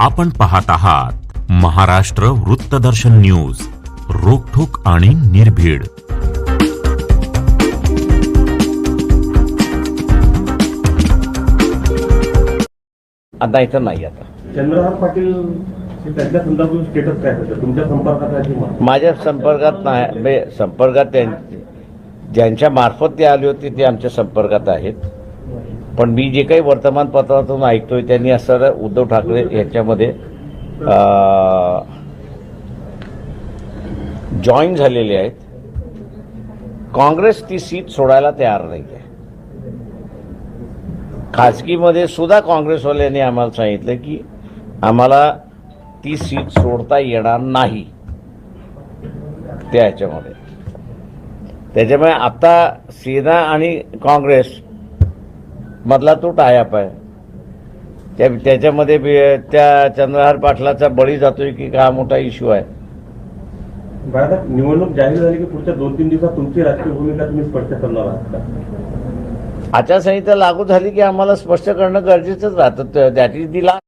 आपण पाहत आहात महाराष्ट्र वृत्तदर्शन न्यूज रोखोक आणि निर्भीड. आता इथं नाही आता. चंद्रहार पाटील हे त्यांच्या संदर्भात स्टेटस काय होतं? तुमच्या संपर्कात आहे की मा- माझ्या संपर्कात नाही संपर्कात त्यां- ज्यांच्या मार्फत ते आले होते ते आमच्या संपर्कात आहेत. पण मी जे काही वर्तमानपत्रातून ऐकतोय त्यांनी असं उद्धव ठाकरे याच्यामध्ये जॉईन झालेले आहेत. काँग्रेस ती सीट सोडायला तयार नाही आहे खाजगीमध्ये सुद्धा काँग्रेसवाल्यांनी आम्हाला सांगितलं की आम्हाला ती सीट सोडता येणार नाही. त्या ह्याच्यामध्ये त्याच्यामुळे आता सेना आणि काँग्रेस मधला तो टायअप आहे. त्या त्याच्यामध्ये त्या चंद्रहार पाटलाचा बळी जातोय की का मोठा इश्यू आहे. निवडणूक जाहीर झाली की पुढच्या दोन तीन दिवसात तुमची राजकीय भूमिका तुम्ही स्पष्ट करणार आहात आचारसंहिता लागू झाली की आम्हाला स्पष्ट करणं गरजेचंच राहतं. दॅट इज दी ला